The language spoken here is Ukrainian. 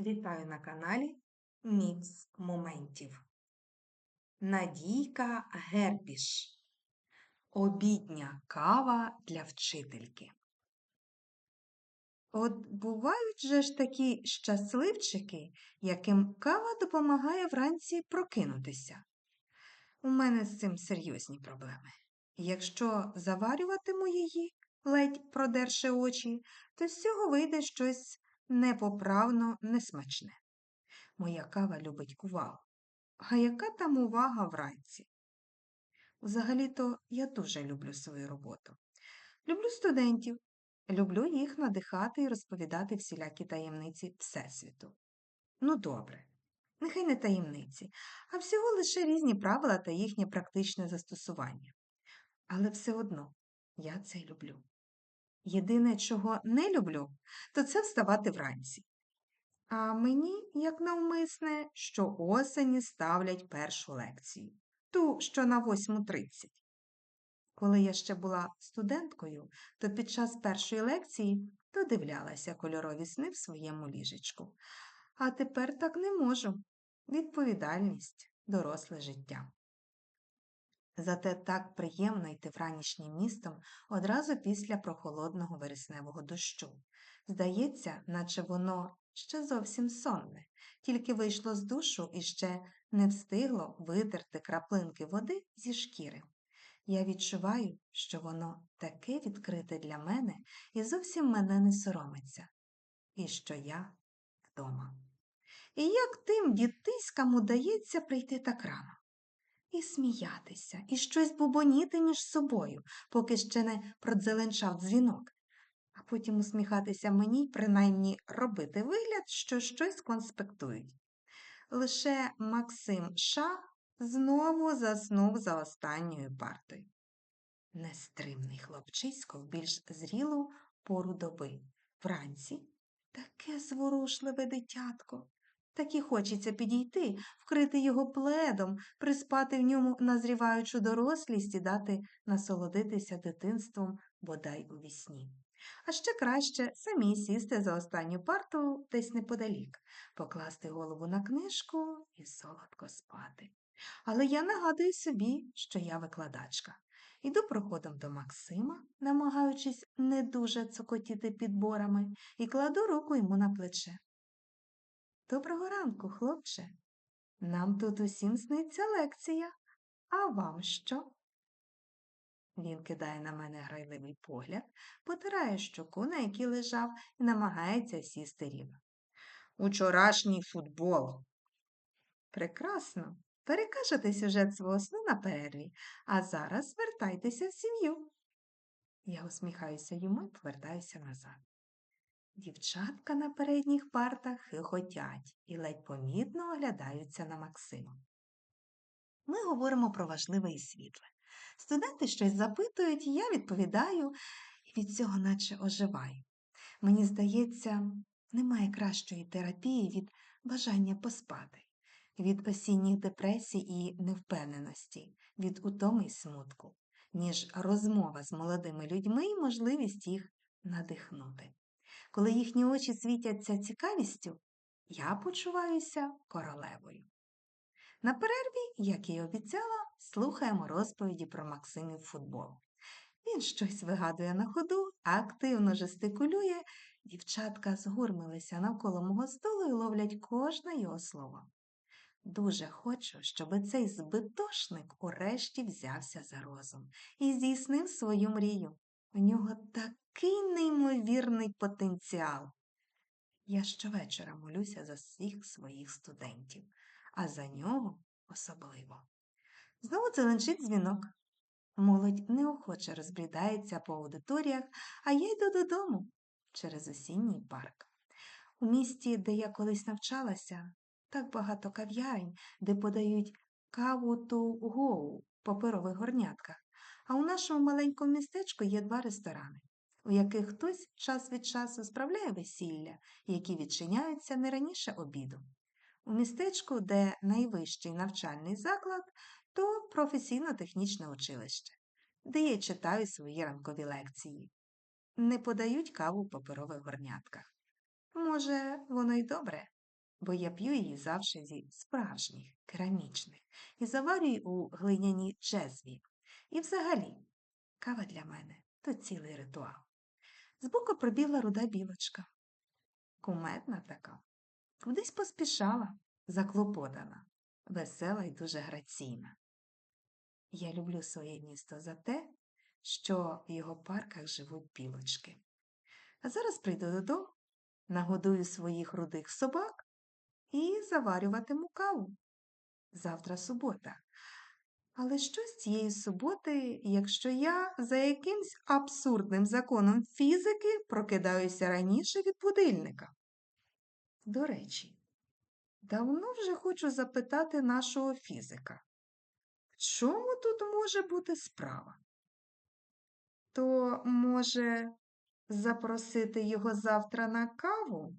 Вітаю на каналі Мікс Моментів. Надійка Герпіш. Обідня кава для вчительки. От бувають же ж такі щасливчики, яким кава допомагає вранці прокинутися. У мене з цим серйозні проблеми. Якщо заварюватиму її, ледь продерши очі, то з цього вийде щось непоправно несмачне. Моя кава любить увагу. А яка там увага вранці? Взагалі-то я дуже люблю свою роботу. Люблю студентів, люблю їх надихати і розповідати всілякі таємниці Всесвіту. Ну, добре, нехай не таємниці, а всього лише різні правила та їхнє практичне застосування. Але все одно я це люблю. Єдине, чого не люблю, то це вставати вранці. А мені, як навмисне, що осені ставлять першу лекцію, ту, що на 8.30. Коли я ще була студенткою, то під час першої лекції додивлялася кольорові сни в своєму ліжечку. А тепер так не можу. Відповідальність, доросле життя. Зате так приємно йти вранішнім містом одразу після прохолодного вересневого дощу. Здається, наче воно ще зовсім сонне, тільки вийшло з душу і ще не встигло витерти краплинки води зі шкіри. Я відчуваю, що воно таке відкрите для мене і зовсім мене не соромиться, і що я вдома. І як тим дітиськам удається прийти так рано? І сміятися, і щось бубоніти між собою, поки ще не продзеленчав дзвінок, а потім усміхатися мені принаймні робити вигляд, що щось конспектують. Лише Максим Ша знову заснув за останньою партою. Нестримний хлопчисько в більш зрілу пору доби. Вранці таке зворушливе дитятко. Так і хочеться підійти, вкрити його пледом, приспати в ньому назріваючу дорослість і дати насолодитися дитинством бодай у вісні. А ще краще самі сісти за останню парту десь неподалік, покласти голову на книжку і солодко спати. Але я нагадую собі, що я викладачка. Іду проходом до Максима, намагаючись не дуже цокотіти підборами, і кладу руку йому на плече. Доброго ранку, хлопче. Нам тут усім сниться лекція. А вам що? Він кидає на мене грайливий погляд, потирає щоку, на якій лежав, і намагається сісти рівно. Учорашній футбол. Прекрасно. Перекажете сюжет свого сну на перерві, а зараз вертайтеся в сім'ю. Я усміхаюся йому і повертаюся назад. Дівчатка на передніх партах хихотять і ледь помітно оглядаються на Максима. Ми говоримо про важливе і світле. Студенти щось запитують, я відповідаю і від цього наче оживаю. Мені здається, немає кращої терапії від бажання поспати, від осінніх депресій і невпевненості, від утоми й смутку, ніж розмова з молодими людьми і можливість їх надихнути. Коли їхні очі світяться цікавістю, я почуваюся королевою. На перерві, як і обіцяла, слухаємо розповіді про Максимів футбол. Він щось вигадує на ходу, активно жестикулює, дівчатка згурмилися навколо мого столу і ловлять кожне його слово. Дуже хочу, щоб цей збитошник урешті взявся за розум і здійснив свою мрію. У нього такий неймовірний потенціал. Я щовечора молюся за всіх своїх студентів, а за нього особливо. Знову дзеленчить дзвінок. Молодь неохоче розблідається по аудиторіях, а я йду додому через осінній парк. У місті, де я колись навчалася, так багато кав'ярень, де подають каву ту гоу в паперових горнятках. А у нашому маленькому містечку є два ресторани, у яких хтось час від часу справляє весілля, які відчиняються не раніше обіду. У містечку, де найвищий навчальний заклад, то професійно-технічне училище, де я читаю свої ранкові лекції. Не подають каву в паперових горнятках. Може, воно й добре, бо я п'ю її завжди зі справжніх, керамічних, і заварюю у глиняній джезві. І взагалі, кава для мене то цілий ритуал. Збоку пробігла руда білочка. Куметна така. Кудись поспішала, заклопотана, весела і дуже граційна. Я люблю своє місто за те, що в його парках живуть білочки. А зараз прийду додому, нагодую своїх рудих собак і заварюватиму каву. Завтра субота. Але що з цієї суботи, якщо я за якимсь абсурдним законом фізики прокидаюся раніше від будильника? До речі, давно вже хочу запитати нашого фізика, в чому тут може бути справа? То, може, запросити його завтра на каву?